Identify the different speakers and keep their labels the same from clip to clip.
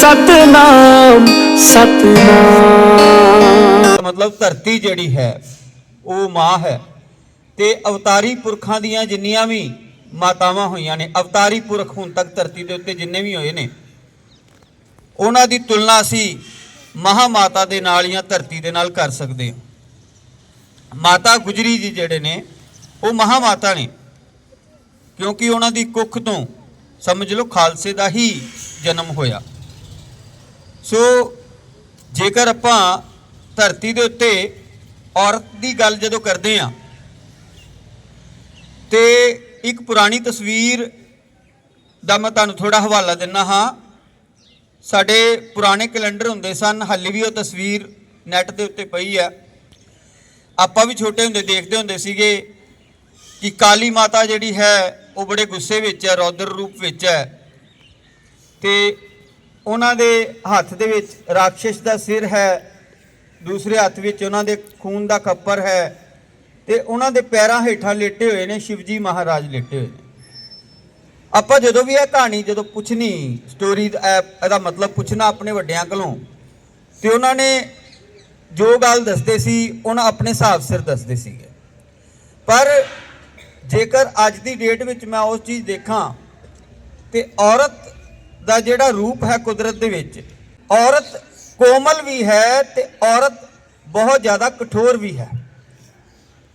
Speaker 1: ਸਤਨਾਮ ਸਤਨਾਮ।
Speaker 2: ਮਤਲਬ ਧਰਤੀ ਜਿਹੜੀ ਹੈ, ਉਹ ਮਾਂ ਹੈ। ਤੇ ਅਵਤਾਰੀ ਪੁਰਖਾਂ ਦੀਆਂ ਜਿੰਨੀਆਂ ਵੀ ਮਾਤਾਵਾਂ ਹੋਈਆਂ ਨੇ, ਅਵਤਾਰੀ ਪੁਰਖ ਹੁਣ ਤੱਕ ਧਰਤੀ ਦੇ ਉੱਤੇ ਜਿੰਨੇ ਵੀ ਹੋਏ ਨੇ, ਉਹਨਾਂ ਦੀ ਤੁਲਨਾ ਅਸੀਂ ਮਹਾ ਮਾਤਾ ਦੇ ਨਾਲ ਜਾਂ ਧਰਤੀ ਦੇ ਨਾਲ ਕਰ ਸਕਦੇ ਹਾਂ। ਮਾਤਾ ਗੁਜਰੀ ਜੀ ਜਿਹੜੇ ਨੇ, ਉਹ ਮਹਾ ਮਾਤਾ ਨੇ। ਕਿਉਂਕਿ ਉਹਨਾਂ ਦੀ ਕੁੱਖ ਤੋਂ ਸਮਝ ਲਓ, ਖਾਲਸੇ ਦਾ ਹੀ ਜਨਮ ਹੋਇਆ। ਸੋ ਜੇਕਰ ਆਪਾਂ ਧਰਤੀ ਦੇ ਉੱਤੇ ਔਰਤ ਦੀ ਗੱਲ ਜਦੋਂ ਕਰਦੇ ਆ ਤੇ ਇੱਕ ਪੁਰਾਣੀ ਤਸਵੀਰ ਦਾ ਮੈਂ ਤੁਹਾਨੂੰ ਥੋੜਾ ਹਵਾਲਾ ਦਿੰਨਾ ਹਾਂ। ਸਾਡੇ ਪੁਰਾਣੇ ਕੈਲੰਡਰ ਹੁੰਦੇ ਸਨ, ਹਾਲੇ ਵੀ ਉਹ ਤਸਵੀਰ ਨੈਟ ਦੇ ਉੱਤੇ ਪਈ ਆ ਆਪਾਂ ਵੀ ਛੋਟੇ ਹੁੰਦੇ ਦੇਖਦੇ ਹੁੰਦੇ ਸੀਗੇ ਕਿ ਕਾਲੀ ਮਾਤਾ ਜਿਹੜੀ ਹੈ, ਉਹ ਬੜੇ ਗੁੱਸੇ ਵਿੱਚ ਹੈ, ਰੌਦਰ ਰੂਪ ਵਿੱਚ ਹੈ। ਤੇ ਉਹਨਾਂ ਦੇ ਹੱਥ ਦੇ ਵਿੱਚ ਰਾਖਸ਼ ਦਾ ਸਿਰ ਹੈ, ਦੂਸਰੇ ਹੱਥ ਵਿੱਚ ਉਹਨਾਂ ਦੇ ਖੂਨ ਦਾ ਖੱਪਰ ਹੈ ਤੇ ਉਹਨਾਂ ਦੇ ਪੈਰਾਂ ਹੇਠਾਂ ਲੇਟੇ ਹੋਏ ਨੇ, ਸ਼ਿਵਜੀ ਮਹਾਰਾਜ ਲੇਟੇ ਹੋਏ ਨੇ। ਆਪਾਂ ਜਦੋਂ ਵੀ ਇਹ ਕਹਾਣੀ ਜਦੋਂ ਪੁੱਛਣੀ ਸਟੋਰੀ ਇਹਦਾ ਮਤਲਬ ਪੁੱਛਣਾ ਆਪਣੇ ਵੱਡਿਆਂ ਕੋਲੋਂ, ਤੇ ਉਹਨਾਂ ਨੇ ਜੋ ਗੱਲ ਦੱਸਦੇ ਸੀ, ਉਹਨਾਂ ਆਪਣੇ ਹਿਸਾਬ ਸਿਰ ਦੱਸਦੇ ਸੀਗੇ। ਪਰ ਜੇਕਰ ਅੱਜ ਦੀ ਡੇਟ ਵਿੱਚ ਮੈਂ ਉਸ ਚੀਜ਼ ਦੇਖਾਂ, ਤੇ ਔਰਤ ਦਾ ਜਿਹੜਾ ਰੂਪ ਹੈ ਕੁਦਰਤ ਦੇ ਵਿੱਚ, ਔਰਤ ਕੋਮਲ ਵੀ ਹੈ ਤੇ ਔਰਤ ਬਹੁਤ ਜ਼ਿਆਦਾ ਕਠੋਰ ਵੀ ਹੈ।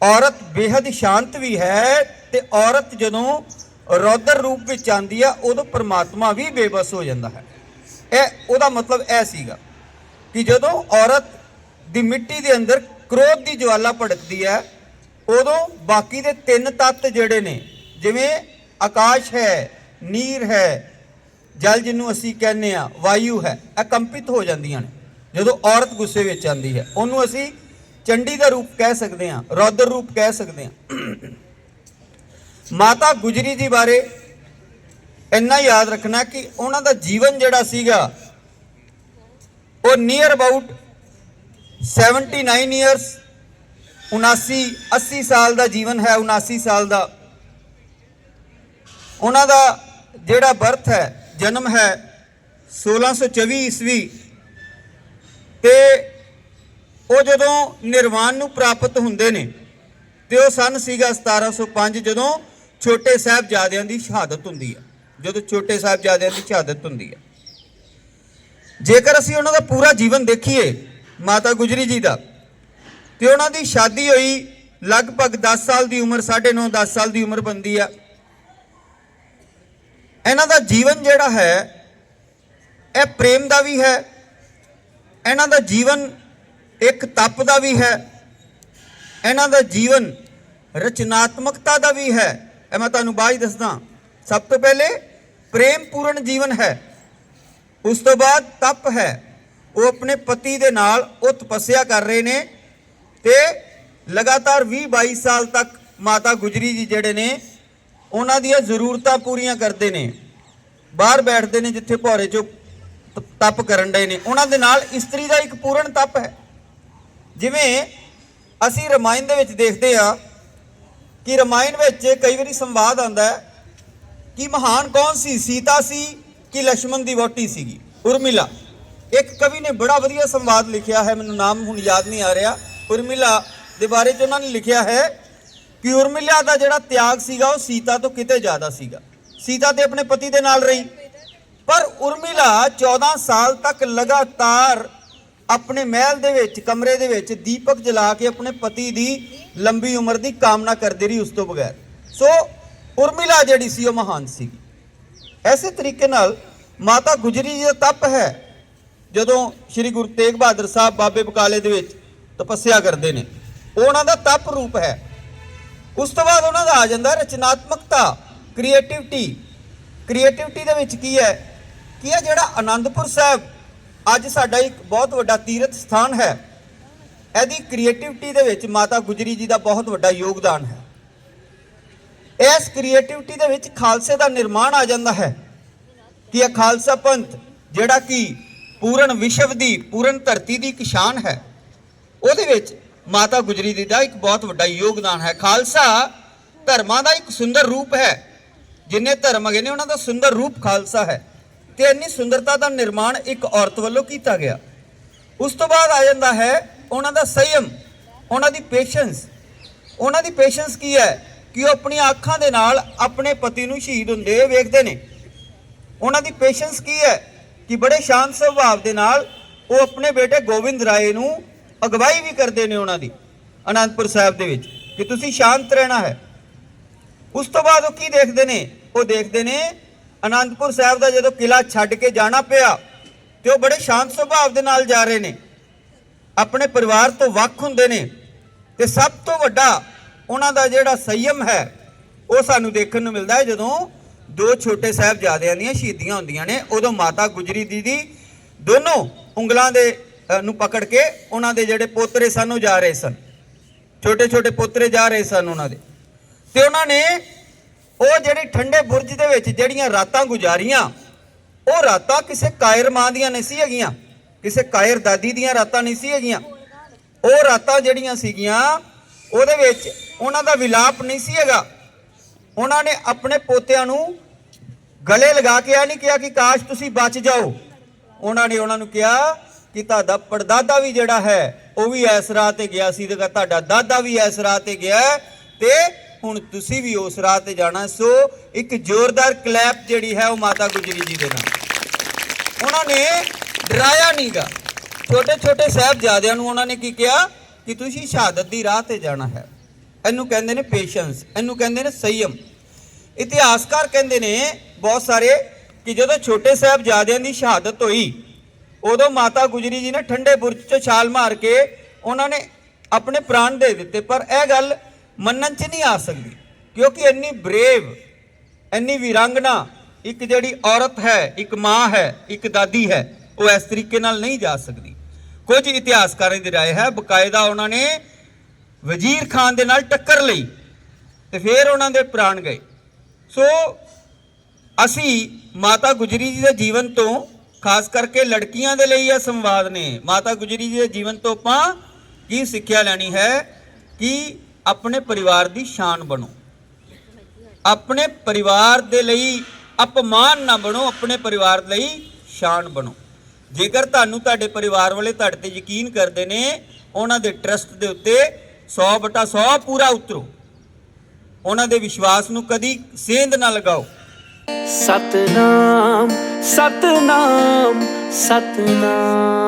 Speaker 2: ਔਰਤ ਬੇहद ਸ਼ਾਂਤ ਵੀ ਹੈ ਤੇ ਔਰਤ ਜਦੋਂ ਰੌਦਰ ਰੂਪ ਵਿੱਚ ਆਂਦੀ ਆ, ਉਦੋਂ ਪ੍ਰਮਾਤਮਾ ਵੀ ਬੇਬਸ ਹੋ ਜਾਂਦਾ ਹੈ। ਇਹ, ਉਹਦਾ ਮਤਲਬ ਇਹ ਸੀਗਾ ਕਿ ਜਦੋਂ ਔਰਤ ਦੀ ਮਿੱਟੀ ਦੇ ਅੰਦਰ ਕ੍ਰੋਧ ਦੀ ਜਵਾਲਾ ਭੜਕਦੀ ਹੈ, ਉਦੋਂ ਬਾਕੀ ਦੇ ਤਿੰਨ ਤੱਤ ਜਿਹੜੇ ਨੇ, ਜਿਵੇਂ ਆਕਾਸ਼ ਹੈ, ਨੀਰ ਹੈ ਜਲ ਜਿਹਨੂੰ ਅਸੀਂ ਕਹਿੰਦੇ ਆ ਵਾਯੂ ਹੈ ਅਕੰਪਿਤ ਹੋ ਜਾਂਦੀਆਂ ਨੇ। ਜਦੋਂ ਔਰਤ ਗੁੱਸੇ ਵਿੱਚ ਆਂਦੀ ਹੈ, ਉਹਨੂੰ ਅਸੀਂ ਚੰਡੀ ਦਾ ਰੂਪ ਕਹਿ ਸਕਦੇ ਹਾਂ, ਰੌਦਰ ਰੂਪ ਕਹਿ ਸਕਦੇ ਹਾਂ। ਮਾਤਾ ਗੁਜਰੀ ਜੀ ਬਾਰੇ ਇੰਨਾ ਯਾਦ ਰੱਖਣਾ ਕਿ ਉਹਨਾਂ ਦਾ ਜੀਵਨ ਜਿਹੜਾ ਸੀਗਾ, ਉਹ ਨੀਅਰ ਅਬਾਊਟ 79 ਇਅਰਸ 79 80 ਸਾਲ ਦਾ ਜੀਵਨ ਹੈ 79 ਸਾਲ ਦਾ। ਉਹਨਾਂ ਦਾ ਜਿਹੜਾ ਬਰਥ ਹੈ ਜਨਮ ਹੈ 1624 ਈਸਵੀ ਤੇ ਉਹ ਜਦੋਂ ਨਿਰਵਾਣ ਨੂੰ ਪ੍ਰਾਪਤ ਹੁੰਦੇ ਨੇ ਤੇ ਉਹ ਸਨ ਸੀਗਾ 1705 ਜਦੋਂ ਛੋਟੇ ਸਾਹਿਬਜ਼ਾਦਿਆਂ ਦੀ ਸ਼ਹਾਦਤ ਹੁੰਦੀ ਹੈ ਜਦੋਂ ਛੋਟੇ ਸਾਹਿਬਜ਼ਾਦਿਆਂ ਦੀ ਸ਼ਹਾਦਤ ਹੁੰਦੀ ਹੈ ਜੇਕਰ ਅਸੀਂ ਉਹਨਾਂ ਦਾ ਪੂਰਾ ਜੀਵਨ ਦੇਖੀਏ ਮਾਤਾ ਗੁਜਰੀ ਜੀ ਦਾ, ਤੇ ਉਹਨਾਂ ਦੀ ਸ਼ਾਦੀ ਹੋਈ ਲਗਭਗ 10 ਸਾਲ ਦੀ ਉਮਰ 9.5 10 ਸਾਲ ਦੀ ਉਮਰ ਬੰਦੀ ਆ। ਇਹਨਾਂ ਦਾ ਜੀਵਨ ਜਿਹੜਾ ਹੈ, ਇਹ ਪ੍ਰੇਮ ਦਾ ਵੀ ਹੈ, ਇਹਨਾਂ ਦਾ ਜੀਵਨ ਇੱਕ ਤਪ ਦਾ ਵੀ ਹੈ, ਇਹਨਾਂ ਦਾ ਜੀਵਨ ਰਚਨਾਤਮਕਤਾ ਦਾ ਵੀ ਹੈ। ਇਹ ਮੈਂ ਤੁਹਾਨੂੰ ਬਾਅਦ 'ਚ ਦੱਸਦਾ। ਸਭ ਤੋਂ ਪਹਿਲੇ ਪ੍ਰੇਮ ਪੂਰਨ ਜੀਵਨ ਹੈ। ਉਸ ਤੋਂ ਬਾਅਦ ਤਪ ਹੈ। ਉਹ ਆਪਣੇ ਪਤੀ ਦੇ ਨਾਲ ਉਹ ਤਪੱਸਿਆ ਕਰ ਰਹੇ ਨੇ ਤੇ ਲਗਾਤਾਰ 20 22 ਸਾਲ ਤੱਕ ਮਾਤਾ ਗੁਜਰੀ ਜੀ ਜਿਹੜੇ ਨੇ ਉਹਨਾਂ ਦੀਆਂ ਜ਼ਰੂਰਤਾਂ ਪੂਰੀਆਂ ਕਰਦੇ ਨੇ। ਬਾਹਰ ਬੈਠਦੇ ਨੇ ਜਿੱਥੇ ਭੌਰੇ 'ਚੋਂ ਤਪ ਕਰਨ ਡਏ ਨੇ। ਉਹਨਾਂ ਦੇ ਨਾਲ ਇਸਤਰੀ ਦਾ ਇੱਕ ਪੂਰਨ ਤਪ ਹੈ। ਜਿਵੇਂ ਅਸੀਂ ਰਮਾਇਣ ਦੇ ਵਿੱਚ ਦੇਖਦੇ ਆ ਕਿ ਰਮਾਇਣ ਵਿੱਚ ਕਈ ਵਾਰੀ ਸੰਵਾਦ ਆਉਂਦਾ ਹੈ ਕਿ ਮਹਾਨ ਕੌਣ ਸੀ? ਸੀਤਾ ਸੀ ਕਿ ਲక్ష్మణ ਦੀ ਵੋਟੀ ਸੀਗੀ? ਉਰਮਿਲਾ। ਇੱਕ ਕਵੀ ਨੇ ਬੜਾ ਵਧੀਆ ਸੰਵਾਦ ਲਿਖਿਆ ਹੈ। ਮੈਨੂੰ ਨਾਮ ਹੁਣ ਯਾਦ ਨਹੀਂ ਆ ਰਿਹਾ। ਉਰਮਿਲਾ ਦੇ ਬਾਰੇ ਚ ਉਹਨਾਂ ਨੇ ਲਿਖਿਆ ਹੈ ਕਿ ਉਰਮਿਲਾ ਦਾ ਜਿਹੜਾ ਤਿਆਗ ਸੀਗਾ, ਉਹ ਸੀਤਾ ਤੋਂ ਕਿਤੇ ਜ਼ਿਆਦਾ ਸੀਗਾ। ਸੀਤਾ ਤੇ ਆਪਣੇ ਪਤੀ ਦੇ ਨਾਲ ਰਹੀ। ਪਰ ਉਰਮਿਲਾ 14 ਸਾਲ ਤੱਕ ਲਗਾਤਾਰ ਆਪਣੇ ਮਹਿਲ ਦੇ ਵਿੱਚ, ਕਮਰੇ ਦੇ ਵਿੱਚ ਦੀਪਕ ਜਲਾ ਕੇ ਆਪਣੇ ਪਤੀ ਦੀ ਲੰਬੀ ਉਮਰ ਦੀ ਕਾਮਨਾ ਕਰਦੀ ਰਹੀ ਉਸ ਤੋਂ ਬਗੈਰ। ਸੋ ਉਰਮਿਲਾ ਜਿਹੜੀ ਸੀ, ਉਹ ਮਹਾਨ ਸੀ। ਐਸੇ ਤਰੀਕੇ ਨਾਲ ਮਾਤਾ ਗੁਜਰੀ ਜੀ ਦਾ ਤਪ ਹੈ। ਜਦੋਂ ਸ੍ਰੀ ਗੁਰੂ ਤੇਗ ਬਹਾਦਰ ਸਾਹਿਬ ਬਾਬੇ ਬਕਾਲੇ ਦੇ ਵਿੱਚ ਤਪੱਸਿਆ ਕਰਦੇ ਨੇ, ਉਹਨਾਂ ਦਾ ਤਪ ਰੂਪ ਹੈ। ਉਸ ਤੋਂ ਬਾਅਦ ਉਹਨਾਂ ਦਾ ਆ ਜਾਂਦਾ ਰਚਨਾਤਮਕਤਾ ਕ੍ਰੀਏਟਿਵਿਟੀ ਕ੍ਰੀਏਟਿਵਿਟੀ ਦੇ ਵਿੱਚ ਕੀ ਹੈ? ਕੀ ਹੈ ਜਿਹੜਾ ਆਨੰਦਪੁਰ ਸਾਹਿਬ ਅੱਜ ਸਾਡਾ ਇੱਕ ਬਹੁਤ ਵੱਡਾ ਤੀਰਥ ਸਥਾਨ ਹੈ? ਇਹਦੀ ਕ੍ਰੀਏਟਿਵਿਟੀ ਦੇ ਵਿੱਚ ਮਾਤਾ ਗੁਜਰੀ ਜੀ ਦਾ ਬਹੁਤ ਵੱਡਾ ਯੋਗਦਾਨ ਹੈ। ਇਸ ਕ੍ਰੀਏਟਿਵਿਟੀ ਦੇ ਵਿੱਚ ਖਾਲਸੇ ਦਾ ਨਿਰਮਾਣ ਆ ਜਾਂਦਾ ਹੈ। ਕਿ ਇਹ ਖਾਲਸਾ ਪੰਥ? ਜਿਹੜਾ ਕਿ ਪੂਰਨ ਵਿਸ਼ਵ ਦੀ, ਪੂਰਨ ਧਰਤੀ ਦੀ ਕਿਸ਼ਾਨ ਹੈ। ਉਹਦੇ ਵਿੱਚ ਮਾਤਾ ਗੁਜਰੀ ਜੀ ਦਾ ਇੱਕ ਬਹੁਤ ਵੱਡਾ ਯੋਗਦਾਨ ਹੈ। ਖਾਲਸਾ ਧਰਮਾਂ ਦਾ ਇੱਕ ਸੁੰਦਰ ਰੂਪ ਹੈ। ਜਿੰਨੇ ਧਰਮ ਹੈਗੇ ਨੇ, ਉਹਨਾਂ ਦਾ ਸੁੰਦਰ ਰੂਪ ਖਾਲਸਾ ਹੈ। ਤੇ ਇੰਨੀ ਸੁੰਦਰਤਾ ਦਾ ਨਿਰਮਾਣ ਇੱਕ ਔਰਤ ਵੱਲੋਂ ਕੀਤਾ ਗਿਆ। ਉਸ ਤੋਂ ਬਾਅਦ ਆ ਜਾਂਦਾ ਹੈ ਉਹਨਾਂ ਦਾ ਸੰਯਮ, ਉਹਨਾਂ ਦੀ ਪੇਸ਼ੈਂਸ ਉਹਨਾਂ ਦੀ ਪੇਸ਼ੈਂਸ ਕੀ ਹੈ? ਕਿ ਉਹ ਆਪਣੀਆਂ ਅੱਖਾਂ ਦੇ ਨਾਲ ਆਪਣੇ ਪਤੀ ਨੂੰ ਸ਼ਹੀਦ ਹੁੰਦੇ ਵੇਖਦੇ ਨੇ। ਉਹਨਾਂ ਦੀ ਪੇਸ਼ੈਂਸ ਕੀ ਹੈ? ਕਿ ਬੜੇ ਸ਼ਾਂਤ ਸੁਭਾਅ ਦੇ ਨਾਲ ਉਹ ਆਪਣੇ ਬੇਟੇ ਗੋਬਿੰਦ ਰਾਏ ਨੂੰ ਅਗਵਾਈ ਵੀ ਕਰਦੇ ਨੇ ਉਹਨਾਂ ਦੀ, ਅਨੰਦਪੁਰ ਸਾਹਿਬ ਦੇ ਵਿੱਚ, ਕਿ ਤੁਸੀਂ ਸ਼ਾਂਤ ਰਹਿਣਾ ਹੈ। ਉਸ ਤੋਂ ਬਾਅਦ ਉਹ ਕੀ ਦੇਖਦੇ ਨੇ? ਉਹ ਦੇਖਦੇ ਨੇ, ਅਨੰਦਪੁਰ ਸਾਹਿਬ ਦਾ ਜਦੋਂ ਕਿਲਾ ਛੱਡ ਕੇ ਜਾਣਾ ਪਿਆ, ਤੇ ਉਹ ਬੜੇ ਸ਼ਾਂਤ ਸੁਭਾਅ ਦੇ ਨਾਲ ਜਾ ਰਹੇ ਨੇ। ਆਪਣੇ ਪਰਿਵਾਰ ਤੋਂ ਵੱਖ ਹੁੰਦੇ ਨੇ, ਤੇ ਸਭ ਤੋਂ ਵੱਡਾ ਉਹਨਾਂ ਦਾ ਜਿਹੜਾ ਸੰਯਮ ਹੈ, ਉਹ ਸਾਨੂੰ ਦੇਖਣ ਨੂੰ ਮਿਲਦਾ ਹੈ ਜਦੋਂ ਦੋ ਛੋਟੇ ਸਾਹਿਬਜ਼ਾਦਿਆਂ ਦੀਆਂ ਸ਼ਹੀਦੀਆਂ ਹੁੰਦੀਆਂ ਨੇ, ਉਦੋਂ ਮਾਤਾ ਗੁਜਰੀ ਦੀਦੀ, ਦੋਨੋਂ ਉਂਗਲਾਂ ਦੇ ਨੂੰ ਪਕੜ ਕੇ ਉਹਨਾਂ ਦੇ ਜਿਹੜੇ ਪੋਤਰੇ ਸਨ, ਉਹ ਜਾ ਰਹੇ ਸਨ। ਛੋਟੇ ਛੋਟੇ ਪੋਤਰੇ ਜਾ ਰਹੇ ਸਨ ਉਹਨਾਂ ਦੇ। ਤੇ ਉਹਨਾਂ ਨੇ ਉਹ ਜਿਹੜੀ ਠੰਡੇ ਬੁਰਜ ਦੇ ਵਿੱਚ ਜਿਹੜੀਆਂ ਰਾਤਾਂ ਗੁਜ਼ਾਰੀਆਂ, ਉਹ ਰਾਤਾਂ ਕਿਸੇ ਕਾਇਰ ਮਾਂ ਦੀਆਂ ਨਹੀਂ ਸੀ ਹੈਗੀਆਂ, ਕਿਸੇ ਕਾਇਰ ਦਾਦੀ ਦੀਆਂ ਰਾਤਾਂ ਨਹੀਂ ਸੀ ਹੈਗੀਆਂ। ਉਹ ਰਾਤਾਂ ਜਿਹੜੀਆਂ ਸੀਗੀਆਂ, ਉਹਦੇ ਵਿੱਚ ਉਹਨਾਂ ਦਾ ਵਿਲਾਪ ਨਹੀਂ ਸੀ ਹੈਗਾ। ਉਹਨਾਂ ਨੇ ਆਪਣੇ ਪੋਤਿਆਂ ਨੂੰ ਗਲੇ ਲਗਾ ਕੇ ਆ ਨਹੀਂ ਕਿਹਾ ਕਿ ਕਾਸ਼ ਤੁਸੀਂ ਬਚ ਜਾਓ। ਉਹਨਾਂ ਨੇ ਉਹਨਾਂ ਨੂੰ ਕਿਹਾ ਕਿ ਤੁਹਾਡਾ ਪੜਦਾਦਾ ਵੀ ਜਿਹੜਾ ਹੈ, ਉਹ ਵੀ ਇਸ ਰਾਹ ਤੇ ਗਿਆ ਸੀ ਤੇ ਤੁਹਾਡਾ ਦਾਦਾ ਵੀ ਇਸ ਰਾਹ ਤੇ ਗਿਆ ਹੈ ਤੇ ਹੁਣ ਤੁਸੀਂ ਵੀ ਉਸ ਰਾਹ ਤੇ ਜਾਣਾ ਸੋ ਇੱਕ ਜ਼ੋਰਦਾਰ ਕਲੈਪ ਜਿਹੜੀ ਹੈ ਉਹ ਮਾਤਾ ਗੁਜਰੀ ਜੀ ਦੇ ਨਾਲ। ਉਹਨਾਂ ਨੇ ਡਰਾਇਆ ਨਹੀਂਗਾ ਛੋਟੇ ਛੋਟੇ ਸਾਹਿਬਜ਼ਾਦਿਆਂ ਨੂੰ ਉਹਨਾਂ ਨੇ ਕੀ ਕਿਹਾ? ਕਿ ਤੁਸੀਂ ਸ਼ਹਾਦਤ ਦੀ ਰਾਹ ਤੇ ਜਾਣਾ ਹੈ। ਇਹਨੂੰ ਕਹਿੰਦੇ ਨੇ ਪੇਸ਼ੈਂਸ ਇਹਨੂੰ ਕਹਿੰਦੇ ਨੇ ਸੰਯਮ। ਇਤਿਹਾਸਕਾਰ ਕਹਿੰਦੇ ਨੇ ਬਹੁਤ ਸਾਰੇ ਕਿ ਜਦੋਂ ਛੋਟੇ ਸਾਹਿਬਜ਼ਾਦਿਆਂ ਦੀ ਸ਼ਹਾਦਤ ਹੋਈ ਉਦੋਂ ਮਾਤਾ ਗੁਜਰੀ ਜੀ ਨੇ ਠੰਡੇ ਬੁਰਜ 'ਚੋਂ ਛਾਲ ਮਾਰ ਕੇ ਉਹਨਾਂ ਨੇ ਆਪਣੇ ਪ੍ਰਾਣ ਦੇ ਦਿੱਤੇ ਪਰ ਇਹ ਗੱਲ ਮੰਨਣ 'ਚ ਨਹੀਂ ਆ ਸਕਦੀ ਕਿਉਂਕਿ ਇੰਨੀ ਬਰੇਵ ਇੰਨੀ ਵੀਰਾਂਗਨਾ ਇੱਕ ਜਿਹੜੀ ਔਰਤ ਹੈ ਇੱਕ ਮਾਂ ਹੈ ਇੱਕ ਦਾਦੀ ਹੈ ਉਹ ਇਸ ਤਰੀਕੇ ਨਾਲ ਨਹੀਂ ਜਾ ਸਕਦੀ ਕੁਝ ਇਤਿਹਾਸਕਾਰਾਂ ਦੀ رائے ਹੈ ਬਕਾਇਦਾ ਉਹਨਾਂ ਨੇ ਵਜ਼ੀਰ ਖਾਨ ਦੇ ਨਾਲ ਟੱਕਰ ਲਈ ਤੇ ਫਿਰ ਉਹਨਾਂ ਦੇ ਪ੍ਰਾਣ ਗਏ ਸੋ ਅਸੀਂ ਮਾਤਾ ਗੁਜਰੀ ਜੀ ਦੇ ਜੀਵਨ ਤੋਂ ਖਾਸ ਕਰਕੇ ਲੜਕੀਆਂ ਦੇ ਲਈ ਇਹ ਸੰਵਾਦ ਨੇ। ਮਾਤਾ ਗੁਜਰੀ ਜੀ ਦੇ ਜੀਵਨ ਤੋਂ ਆਪਾਂ ਕੀ ਸਿੱਖਿਆ ਲੈਣੀ ਹੈ ਕਿ ਆਪਣੇ ਪਰਿਵਾਰ ਦੀ ਸ਼ਾਨ ਬਣੋ। ਆਪਣੇ ਪਰਿਵਾਰ ਦੇ ਲਈ ਅਪਮਾਨ ਨਾ ਬਣੋ, ਆਪਣੇ ਪਰਿਵਾਰ ਲਈ ਸ਼ਾਨ ਬਣੋ। ਜੇਕਰ ਤੁਹਾਨੂੰ ਤੁਹਾਡੇ ਪਰਿਵਾਰ ਵਾਲੇ ਤੁਹਾਡੇ ਤੇ ਯਕੀਨ ਕਰਦੇ ਨੇ, ਉਹਨਾਂ ਦੇ ਟਰਸਟ ਦੇ ਉੱਤੇ 100 ਬਟਾ 100 ਪੂਰਾ ਉਤਰੋ। ਉਹਨਾਂ ਦੇ ਵਿਸ਼ਵਾਸ ਨੂੰ ਕਦੀ ਸੇਂਧ ਨਾ ਲਗਾਓ।
Speaker 1: ਸਤਨਾਮ ਸਤਨਾਮ ਸਤਨਾਮ।